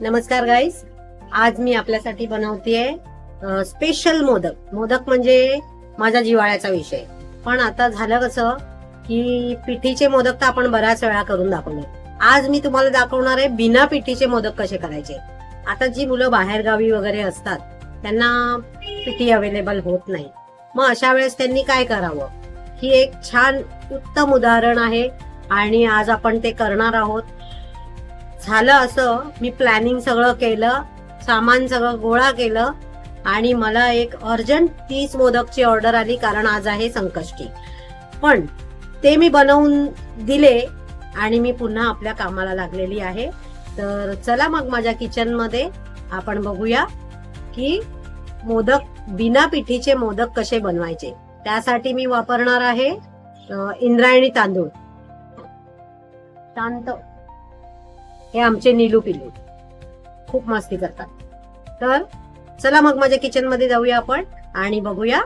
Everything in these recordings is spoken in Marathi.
नमस्कार गाईस आज मी आपल्यासाठी बनवतेय स्पेशल मोदक. मोदक म्हणजे माझा जिवाळ्याचा विषय. पण आता झालं कसं की पिठीचे मोदक तर आपण बऱ्याच वेळा करून दाखवले. आज मी तुम्हाला दाखवणार आहे बिना पिठीचे मोदक कसे करायचे. आता जी मुलं बाहेरगावी वगैरे असतात त्यांना पिठी अवेलेबल होत नाही. मग अशा वेळेस त्यांनी काय करावं? ही एक छान उत्तम उदाहरण आहे आणि आज आपण ते करणार आहोत. झालं असं मी प्लॅनिंग सगळं केलं सामान सगळं गोळा केलं आणि मला एक अर्जंट तीस मोदकची ऑर्डर आली कारण आज आहे संकष्टी. पण ते मी बनवून दिले आणि मी पुन्हा आपल्या कामाला लागलेली आहे. तर चला मग माझ्या किचनमध्ये आपण बघूया की मोदक बिना पिठीचे मोदक कसे बनवायचे. त्यासाठी मी वापरणार आहे इंद्रायणी तांदूळ. शांत हे आमचे नीलू पिल्लू. खूप मस्ती करतात. तर चला मग माझ्या किचनमध्ये जाऊया आपण आणि बघूया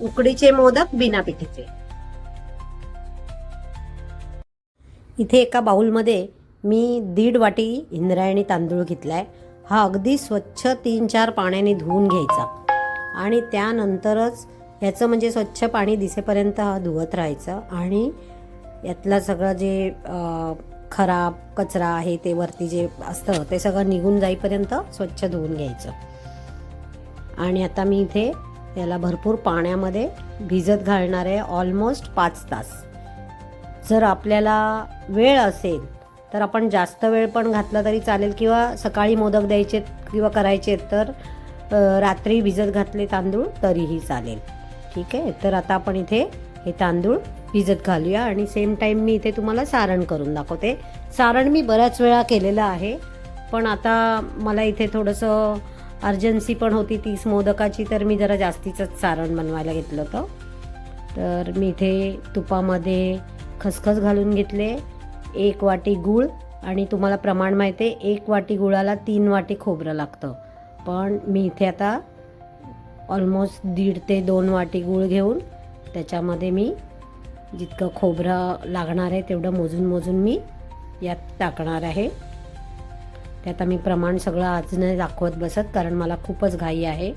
उकडीचे मोदक बिना पिठीचे इथे एका बाउलमध्ये मी दीड वाटी इंद्रायणी तांदूळ घेतलाय. हा अगदी स्वच्छ तीन चार पाण्याने धुवून घ्यायचा. आणि त्यानंतरच याचं म्हणजे स्वच्छ पाणी दिसेपर्यंत हा धुवत राहायचं. आणि यातलं सगळं जे खराब कचरा आहे ते वरती जे असतं ते सगळं निघून जाईपर्यंत स्वच्छ धुवून घ्यायचं. आणि आता मी इथे याला भरपूर पाण्यामध्ये भिजत घालणार आहे ऑलमोस्ट पाच तास. जर आपल्याला वेळ असेल तर आपण जास्त वेळ पण घातला तरी चालेल किंवा सकाळी मोदक द्यायचे किंवा करायचे तर रात्री भिजत घातले तांदूळ तरीही चालेल. ठीक आहे? तर आता आपण इथे हे तांदूळ भिजत घालूया आणि सेम टाईम मी इथे तुम्हाला सारण करून दाखवते. सारण मी बऱ्याच वेळा केलेलं आहे पण आता मला इथे थोडंसं अर्जन्सी पण होती तीस मोदकाची तर मी जरा जास्तीचंच सारण बनवायला घेतलं होतं. तर मी इथे तुपामध्ये खसखस घालून घेतले एक वाटी गूळ आणि तुम्हाला प्रमाण माहिती आहे एक वाटी गुळाला तीन वाटी खोबरं लागतं. पण मी इथे आता ऑलमोस्ट दीड ते दोन वाटी गूळ घेऊन त्याच्यामध्ये मी जितकं खोबरं लागणार आहे तेवढं मोजून मोजून मी यात टाकणार आहे. ते आता मी प्रमाण सगळं आज नाही दाखवत बसत कारण मला खूपच घाई आहे.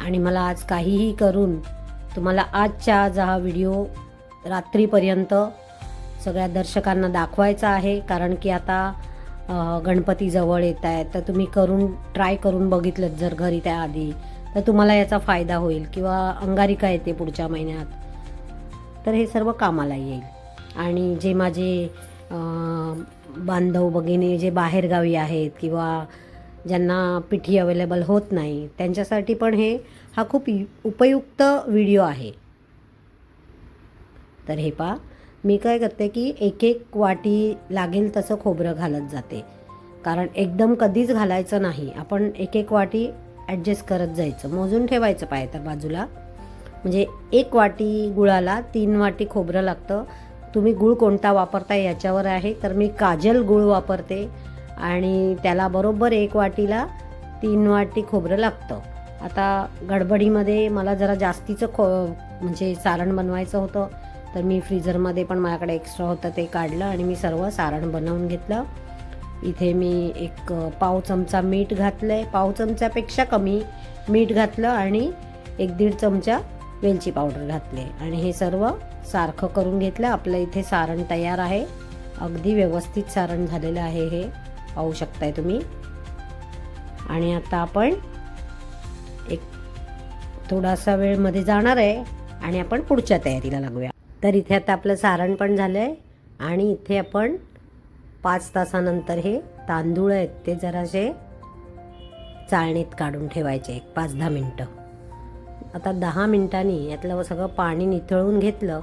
आणि मला आज काहीही करून तुम्हाला आजच्या आज हा व्हिडिओ रात्रीपर्यंत सगळ्या दर्शकांना दाखवायचा आहे कारण की आता गणपती जवळ येत आहेत. तर तुम्ही करून ट्राय करून बघितलं जर घरी त्याआधी. तर तुम्हाला याचा फायदा होईल किंवा अंगारिका येते पुढच्या महिन्यात. तर हे सर्व कामाला येईल. आणि जे माझे बांधव भगिनी जे बाहेरगावी आहेत किंवा ज्यांना पिठी अवेलेबल होत नाही त्यांच्यासाठी पण हे हा खूप यु- उपयुक्त व्हिडिओ आहे. तर हे पा मी काय करते की एक एक वाटी लागेल तसं खोबरं घालत जाते. कारण एकदम कधीच घालायचं नाही. आपण एक एक वाटी ॲडजस्ट करत जायचं. मोजून ठेवायचं पाय तर बाजूला. म्हणजे एक वाटी गुळाला तीन वाटी खोबरं लागतं. तुम्ही गुळ कोणता वापरता याच्यावर आहे. तर मी काजल गुळ वापरते आणि त्याला बरोबर एक वाटीला तीन वाटी खोबरं लागतं. आता गडबडीमध्ये मला जरा जास्तीचं खो म्हणजे सारण बनवायचं होतं. तर मी फ्रीजरमध्ये पण माझ्याकडे एक्स्ट्रा होतं ते काढलं आणि मी सर्व सारण बनवून घेतलं. इथे मी एक पाव चमचा मीठ घातलं आहे पाव चमच्यापेक्षा कमी मीठ घातलं आणि एक दीड चमचा वेलची पावडर घातले. आणि हे सर्व सारखं करून घेतलं. आपलं इथे सारण तयार आहे. अगदी व्यवस्थित सारण झालेलं आहे हे पाहू शकताय तुम्ही. आणि आता आपण एक थोडासा वेळमध्ये जाणार आहे आणि आपण पुढच्या तयारीला लागूया. तर इथे आता आपलं सारण पण झालं आहे आणि इथे आपण पाच तासानंतर हे तांदूळ आहेत ते जरासे चाळणीत काढून ठेवायचे एक पाच दहा मिनटं. आता दहा मिनटांनी यातलं सगळं पाणी निथळून घेतलं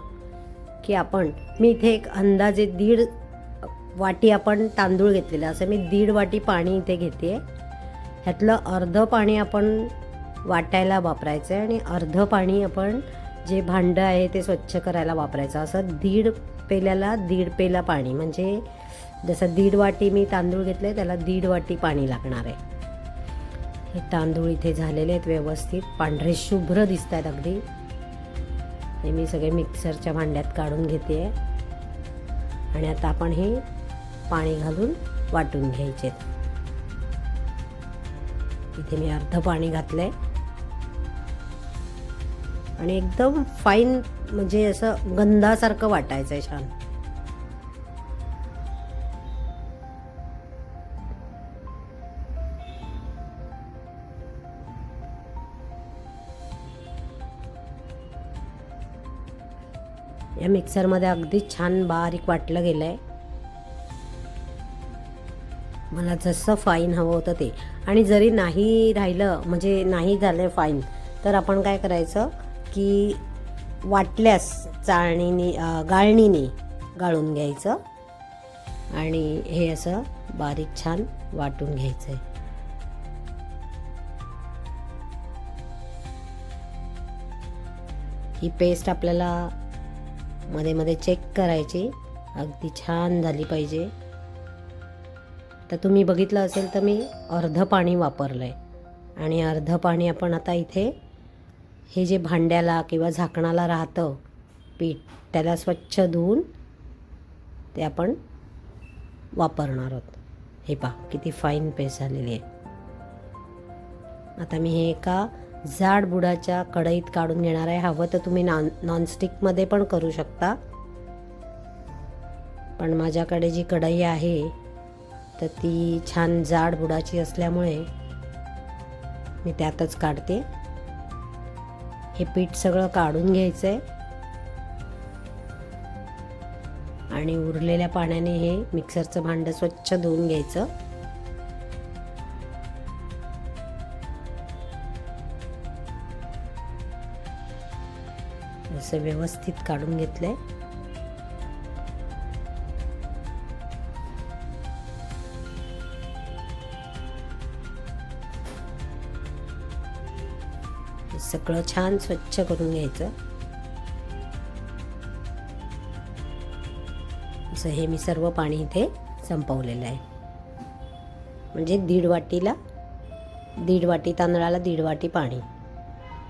की आपण मी इथे एक अंदाजे दीड वाटी आपण तांदूळ घेतलेलं असं मी दीड वाटी पाणी इथे घेते. ह्यातलं अर्धं पाणी आपण वाटायला वापरायचं आहे आणि अर्धं पाणी आपण जे भांडं आहे ते स्वच्छ करायला वापरायचं असं दीड पेल्याला दीड पेला पाणी म्हणजे जसं दीड वाटी मी तांदूळ घेतले त्याला दीड वाटी पाणी लागणार आहे. हे तांदूळ इथे झालेले आहेत व्यवस्थित. पांढरे शुभ्र दिसत आहेत अगदी. हे मी सगळे मिक्सरच्या भांड्यात काढून घेते. आहे आणि आता आपण हे पाणी घालून वाटून घ्यायचे. इथे मी अर्ध पाणी घातलं आहे आणि एकदम फाईन म्हणजे असं गंधासारखं वाटायचं आहे छान. या मिक्सरमध्ये अगदी छान बारीक वाटलं गेलं आहे मला जसं फाईन हवं होतं ते. आणि जरी नाही राहिलं म्हणजे नाही झालं फाईन तर आपण काय करायचं की वाटल्यास चाळणीने गाळणीने गाळून घ्यायचं. आणि हे असं बारीक छान वाटून घ्यायचं आहे ही पेस्ट आपल्याला मध्ये मध्ये चेक करायची. अगदी छान झाली पाहिजे. तर तुम्ही बघितलं असेल तर मी अर्धं पाणी वापरलं आहे आणि अर्धं पाणी आपण आता इथे हे जे भांड्याला किंवा झाकणाला राहतं पीठ त्याला स्वच्छ धुवून ते आपण वापरणार आहोत. हे पहा किती फाईन पेस्ट झालेली आहे. आता मी हे एका जाड बुडाच्या कढईत काढून घेणार आहे. हवं तर तुम्ही नॉन नॉनस्टिकमध्ये पण करू शकता. पण माझ्याकडे जी कढई आहे तर ती छान जाड बुडाची असल्यामुळे मी त्यातच काढते. हे पीठ सगळं काढून घ्यायचं आहे आणि उरलेल्या पाण्याने हे मिक्सरचं भांडं स्वच्छ धुवून घ्यायचं. असं व्यवस्थित काढून घेतलं आहे सगळं छान स्वच्छ करून घ्यायचं. असं हे मी सर्व पाणी इथे संपवलेलं आहे. म्हणजे दीड वाटीला दीड वाटी तांदळाला दीड वाटी पाणी.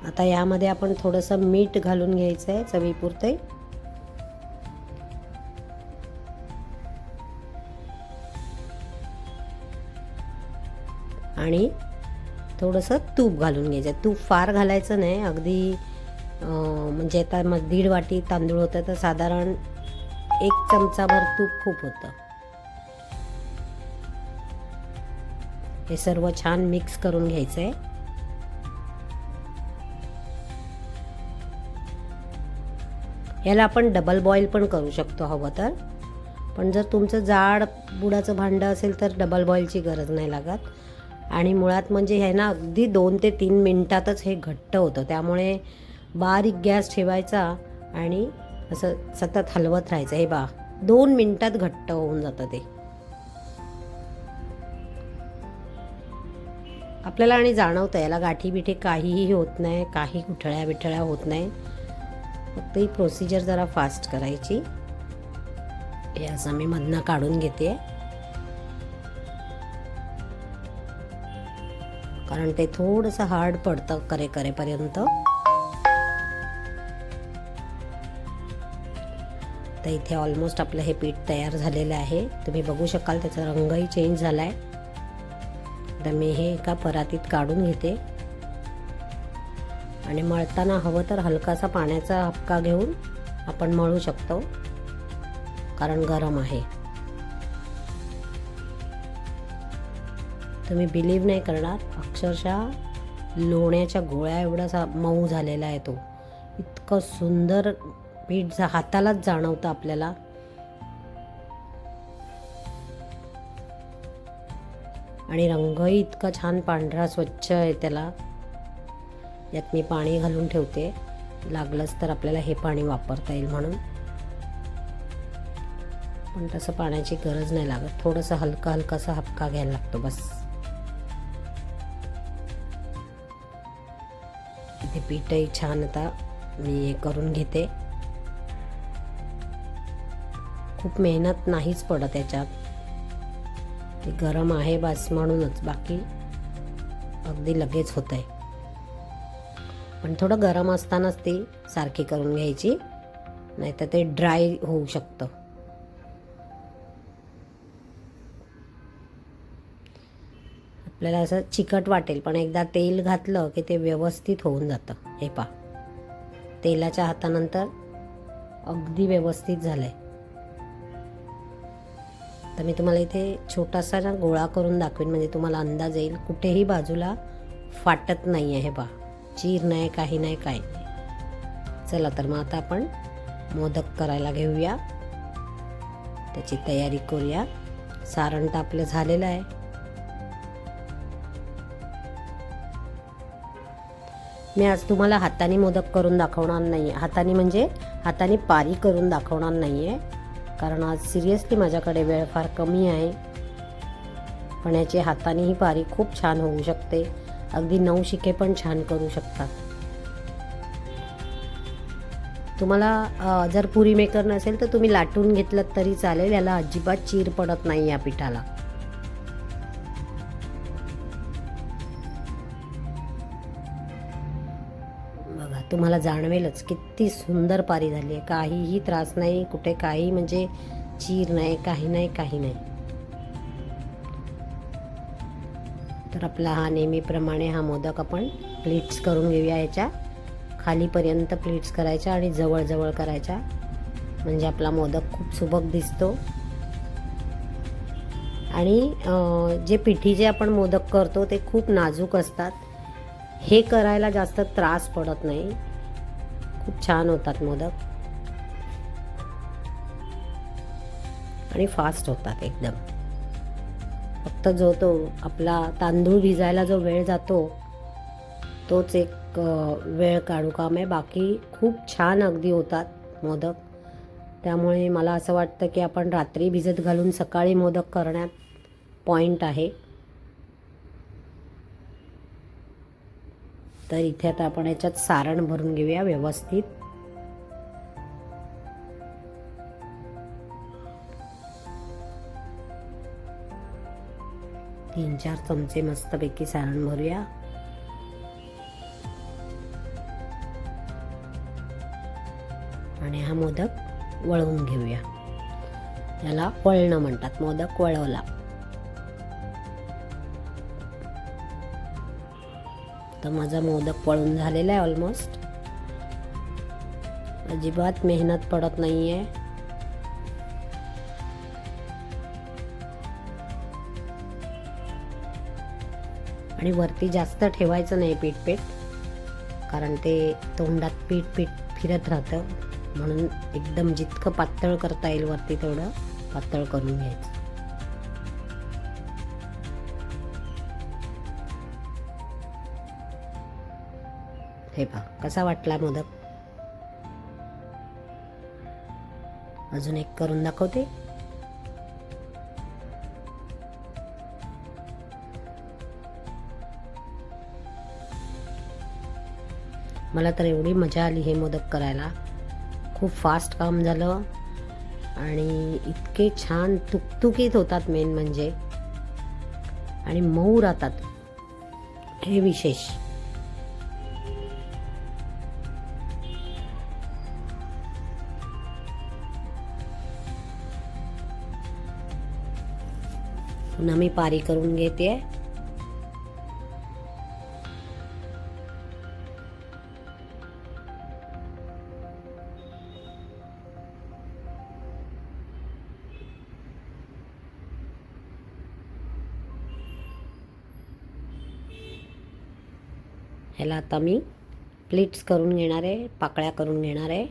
आता यामध्ये आपण थोडंसं मीठ घालून घ्यायचं आहे चवीपुरते. आणि थोडंसं तूप घालून घ्यायचं तूप फार घालायचं नाही. अगदी म्हणजे आता मग दीड वाटी तांदूळ होतं तर साधारण एक चमचाभर तूप खूप होतं. हे सर्व छान मिक्स करून घ्यायचं आहे याला आपण डबल बॉईल पण करू शकतो हवं तर. पण जर तुमचं जाड बुडाचं भांडं असेल तर डबल बॉईलची गरज नाही लागत. आणि मुळात म्हणजे हे ना अगदी दोन ते तीन मिनटातच हे घट्ट होतं. त्यामुळे बारीक गॅस ठेवायचा आणि असं सतत हलवत राहायचं. हे बा दोन मिनटात घट्ट होऊन जातं ते. आपल्याला आणि जाणवतं याला गाठी बिठी काहीही होत नाही काही गुठळ्या बिठळ्या होत नाही. फक्त ही प्रोसिजर जरा फास्ट करायची. हे असं मी मधनं काढून घेते. कारण ते थोडंसं हार्ड पडतं करे करेपर्यंत. तर इथे ऑलमोस्ट आपलं हे पीठ तयार झालेलं आहे. तुम्ही बघू शकाल त्याचा रंगही चेंज झाला आहे तर मी हे एका परातीत काढून घेते. आणि मळताना हवं तर हलकासा पाण्याचा हपका घेऊन आपण मळू शकतो कारण गरम आहे. तुम्ही बिलीव नाही करणार अक्षरशः लोण्याच्या गोळ्या एवढासा मऊ झालेला आहे तो. इतकं सुंदर पीठ जा हातालाच जाणवतं आपल्याला. आणि रंगही इतका छान पांढरा स्वच्छ आहे त्याला. यात मी पाणी घालून ठेवते. लागलंच तर आपल्याला हे पाणी वापरता येईल म्हणून. पण तसं पाण्याची गरज नाही लागत. थोडंसं हलका हलकासा हपका घ्यायला लागतो बस. इथे पीठही छान आता मी हे करून घेते. खूप मेहनत नाहीच पडत याच्यात. ते गरम आहे बस म्हणूनच. बाकी अगदी लगेच होत आहे पण थोडं गरम असतानाच ती सारखी करून घ्यायची नाहीतर ते ड्राय होऊ शकतं. आपल्याला असं चिकट वाटेल पण एकदा तेल घातलं की ते व्यवस्थित होऊन जातं. हे पा तेलाच्या हातानंतर अगदी व्यवस्थित झालं आहे तर मी तुम्हाला इथे छोटासा गोळा करून दाखवेन म्हणजे तुम्हाला अंदाज येईल. कुठेही बाजूला फाटत नाही आहे हे चीर नाही काही नाही काही नाही. चला तर मग आता आपण मोदक करायला घेऊया. त्याची तयारी करूया. सारण तर आपलं झालेलं आहे. मी आज तुम्हाला हाताने मोदक करून दाखवणार नाही आहे हाताने म्हणजे हाताने पारी करून दाखवणार नाही आहे कारण आज सिरियसली माझ्याकडे वेळ फार कमी आहे. पण याची हातानेही पारी खूप छान होऊ शकते. अगदी नऊ शिके पण छान करू शकतात तुम्हाला जर पुरी मेकर नसेल तर तुम्ही लाटून घेतलं तरी चालेल. याला अजिबात चीर पडत नाही या पिठाला. बघा तुम्हाला जाणवेलच किती सुंदर पारी झाली आहे. काहीही त्रास नाही कुठे काही म्हणजे चीर नाही काही नाही काही नाही. आपला हा नेहमीप्रमाणे हा मोदक आपण प्लेट्स करून घेऊया याच्या. खालीपर्यंत प्लेट्स करायच्या आणि जवळजवळ करायच्या. म्हणजे आपला मोदक खूप सुबक दिसतो. आणि जे पिठीचे आपण मोदक करतो ते खूप नाजूक असतात. हे करायला जास्त त्रास पडत नाही. खूप छान होतात मोदक. आणि फास्ट होतात एकदम. फक्त जो तो आपला तांदूळ भिजायला जो वेळ जातो तोच एक वेळ काढू काम आहे. बाकी खूप छान अगदी होतात मोदक. त्यामुळे मला असं वाटतं की आपण रात्री भिजत घालून सकाळी मोदक करण्यात पॉईंट आहे. तर इथे आता आपण याच्यात सारण भरून घेऊया व्यवस्थित. तीन चार चमचे मस्तपैकी सारण भरूया. आणि हा मोदक वळवून घेऊया. याला वळणं म्हणतात मोदक वळवला. तर माझा मोदक वळून झालेला आहे ऑलमोस्ट अजिबात मेहनत पडत नाही आहे आणि वरती जास्त ठेवायचं नाही पीठ पीठ कारण ते तोंडात पीठ पीठ फिरत राहतं. म्हणून एकदम जितकं पातळ करता येईल वरती तेवढं पातळ करून घ्यायचं. हे पहा कसा वाटला मोदक? अजून एक करून दाखवते. मला तर एवढी मजा आली हे मोदक करायला. खूप फास्ट काम झालं. आणि इतके छान तुकतुकीत होतात मेन म्हणजे. आणि मऊ राहतात. हे विशेष. पुन्हा मी पारी करून घेते ह्याला आता मी प्लेट्स करून घेणार आहे पाकळ्या करून घेणार आहे.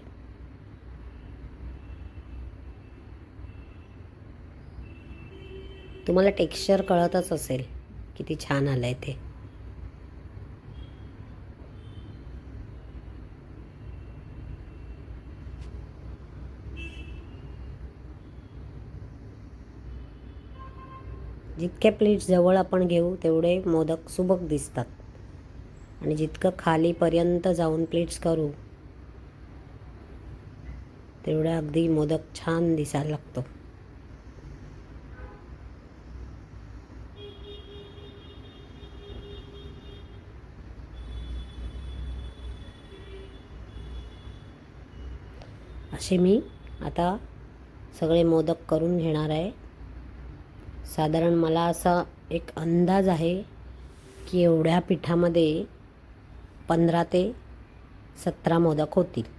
तुम्हाला टेक्स्चर कळतच असेल किती छान आलं आहे ते. जितके प्लेट्स जवळ आपण घेऊ तेवढे मोदक सुबक दिसतात. आणि जितकं खालीपर्यंत जाऊन प्लेट्स करू तेवढं अगदी मोदक छान दिसायला लागतो. असे मी आता सगळे मोदक करून घेणार आहे. साधारण मला असा एक अंदाज आहे की एवढ्या पिठामध्ये पंधरा ते सतरा मोदक होतील.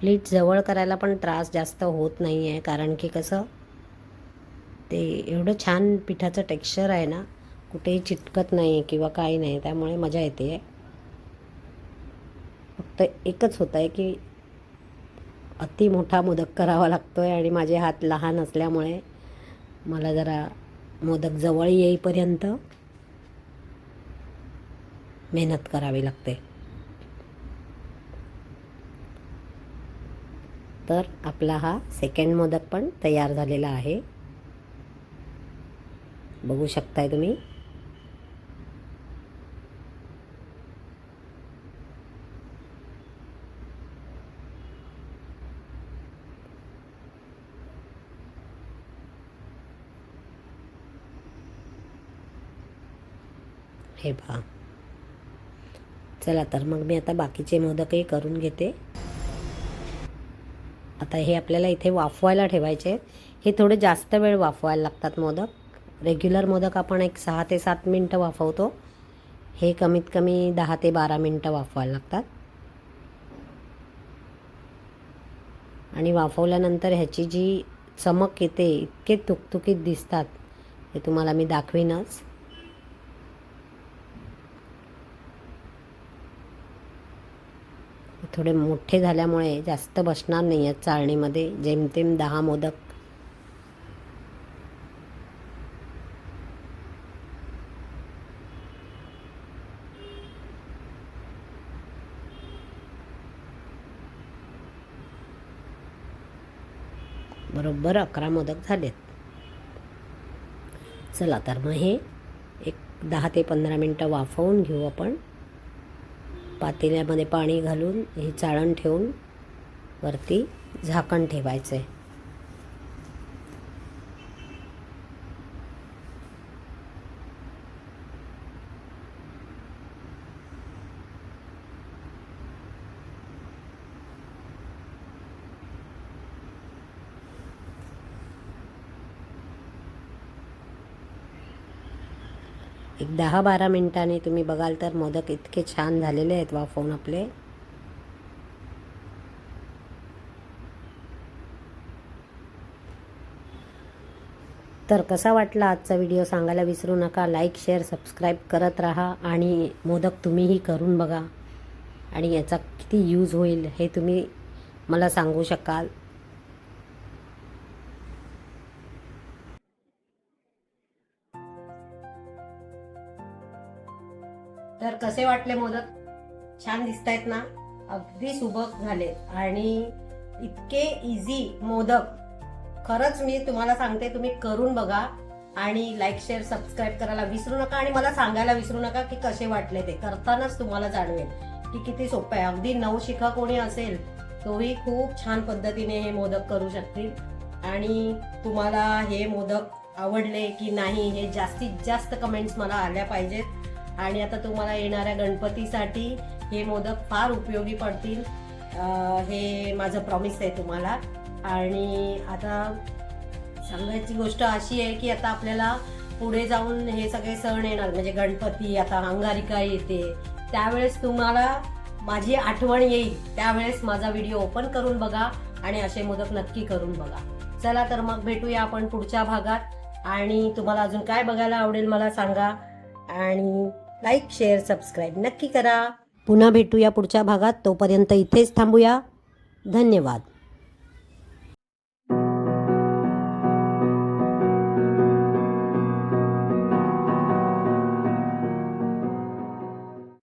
प्लेट जवळ करायला पण त्रास जास्त होत नाही आहे कारण की कसं ते एवढं छान पिठाचं टेक्स्चर आहे ना कुठेही चिटकत नाही किंवा काही नाही. त्यामुळे मजा येते. फक्त एकच होतं आहे की अति मोठा मोदक करावा लागतो आहे आणि माझे हात लहान असल्यामुळे मला जरा मोदक जवळ येईपर्यंत मेहनत करावी लागते. तर आपला हा सेकंड मोदक पण तयार झालेला आहे. बघू शकताय तुम्ही. हे पहा. चला तर मग मी आता बाकीचे मोदकही करून घेते. आता हे आपल्याला इथे वाफवायला ठेवायचे. हे थोडे जास्त वेळ वाफवायला लागतात मोदक. रेग्युलर मोदक आपण एक सहा ते सात मिनटं वाफवतो. हे कमीत कमी दहा ते बारा मिनटं वाफवायला लागतात. आणि वाफवल्यानंतर ह्याची जी चमक येते इतके तुकतुकीत दिसतात हे तुम्हाला मी दाखवीनच. थोडे मोठे झाल्यामुळे जास्त बसणार नाही आहेत चाळणीमध्ये. जेमतेम दहा मोदक. बरोबर अकरा मोदक झालेत. चला तर मग हे एक दहा ते पंधरा मिनटं वाफवून घेऊ आपण. पातेल्यामध्ये पाणी घालून हे चाळण ठेवून वरती झाकण ठेवायचं आहे एक दहा बारा मिनिटांनी तुम्ही बघाल तर मोदक इतके छान झालेले आहेत वाफवून आपले. तर कसा वाटला आजचा व्हिडिओ सांगायला विसरू नका. लाईक शेअर सबस्क्राईब करत राहा आणि मोदक तुम्हीही करून बघा. आणि याचा किती यूज होईल हे तुम्ही मला सांगू शकाल. कसे वाटले मोदक? छान दिसत आहेत ना? अगदी सुबक झाले. आणि इतके इझी मोदक. खरंच मी तुम्हाला सांगते तुम्ही करून बघा आणि लाईक शेअर सबस्क्राईब करायला विसरू नका आणि मला सांगायला विसरू नका की कसे वाटले ते. करतानाच तुम्हाला जाणवेल की किती सोपं आहे. अगदी नवशिखा कोणी असेल तोही खूप छान पद्धतीने हे मोदक करू शकतील. आणि तुम्हाला हे मोदक आवडले की नाही हे जास्तीत जास्त कमेंट्स मला आल्या पाहिजेत. आणि आता तुम्हाला येणाऱ्या गणपतीसाठी हे मोदक फार उपयोगी पडतील. हे माझं प्रॉमिस आहे तुम्हाला. आणि आता सांगायची गोष्ट अशी आहे की आता आपल्याला पुढे जाऊन हे सगळे सण येणार. म्हणजे गणपती आता अंगारिका येते. त्यावेळेस तुम्हाला माझी आठवण येईल. त्यावेळेस माझा व्हिडिओ ओपन करून बघा आणि असे मोदक नक्की करून बघा. चला तर मग भेटूया आपण पुढच्या भागात. आणि तुम्हाला अजून काय बघायला आवडेल मला सांगा. आणि लाईक शेअर सबस्क्राईब नक्की करा. पुन्हा भेटूया पुढच्या भागात. तोपर्यंत इथेच थांबूया. धन्यवाद.